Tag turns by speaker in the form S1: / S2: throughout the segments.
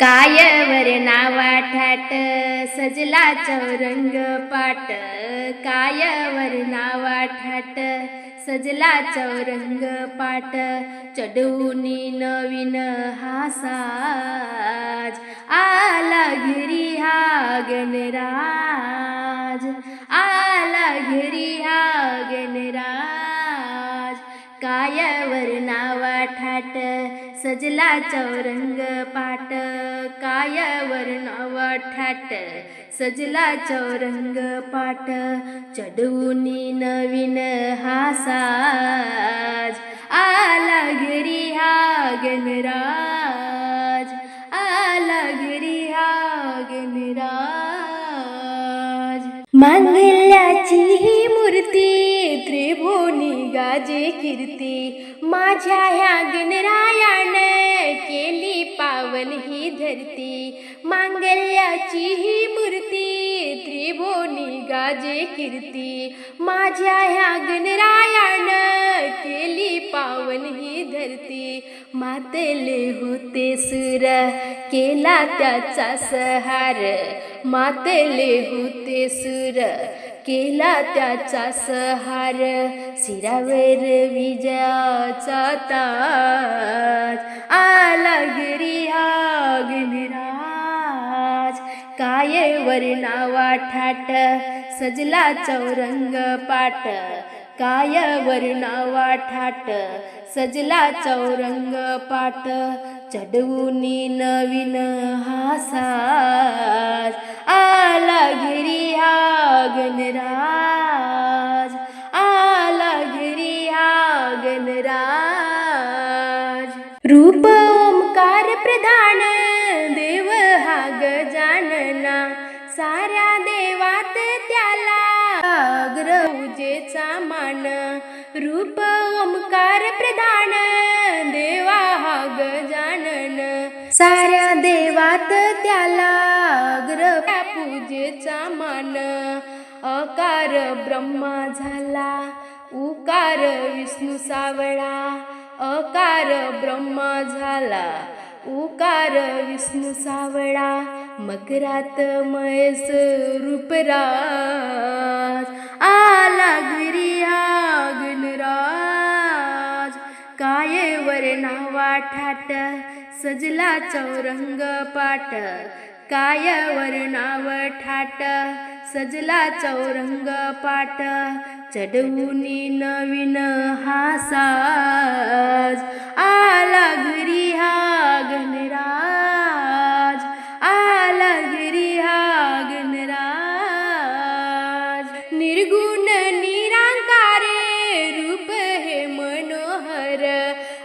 S1: कायवर नावा ठाट सजला चौरंग पाट. कायवर नावा ठाट सजला चौरंग पाट. चढवूनी नवीन हासाज आला घरी हा गणराज. आला घरी हा गणराज. कायवर नावा ठाट सजला चौरंग पाट कायावर नावा ठाट सजला चौरंग पाट चढवूनी नवीन हासा आला घरी हा गणराज आला घरी हा गणराज. मांगल्याची ही मूर्ती त्रिभुवनी गाजे कीर्ती. माझ्या ह्या गणरायाने केली पावन ही धरती. मांगल्याची ही मूर्ती त्रिभुवनी गाजे कीर्ती. माझ्या ह्या गणरायानं केली पावन ही धरती. मातेले होते सुर केला त्याचा सहार. मातेले होते सुर केला त्याचा सहार. सिरावर विजयाचा ताज. आला गिरी हा गणराज कायेवर नावा ठाट. सजला चौरंग पाट. कायवर नावा ठाट. सजला चौरंग पाट. चढवूनी नवीन हा साज आला गिरी हा गणराज आला गिरी हा गणराज रूप ओंकार प्रधान ग्रहुजेचा मान रूप ओंकार प्रधान देवा हा गजानन साऱ्या देवात त्याला अग्र पूजेचा मान. अकार ब्रह्मा झाला उकार विष्णू सावळा. अकार ब्रह्मा झाला उकार विष्णू सावळा मकरात मयस रूपराज. आला गिरी गणराज कायेवर नावा ठाट सजला चौरंग पाट. काय नाव ठाट सजला चौरंग पाट. चढवून नवीन हासा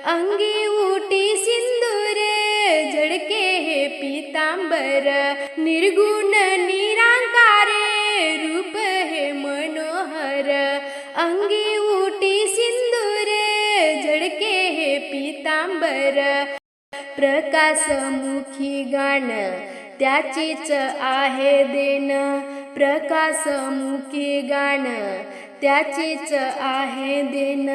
S1: अंगी उटी सिंदूर जडके हे पितांबर निर्गुण निरांकारे रूप हे मनोहर। अंगी उटी सिंदूर जडके हे पितांबर प्रकाशमुखी गाण त्याचीच आहे देण। प्रकाशमुखी गाण त्याचीच आहे देण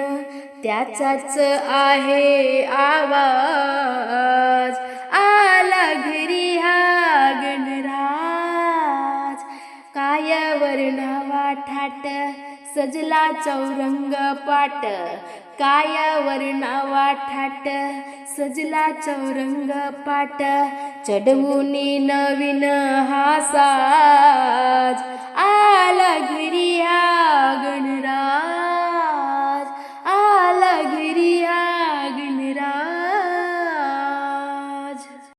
S1: त्याचाच आहे आवाज. आला घरी हा गणराज. कायावर नावा ठाट सजला चौरंग पाट. कायावर नावा ठाट सजला चौरंग पाट. चढवून नवीन हासाज आ അലകിരിയാകണം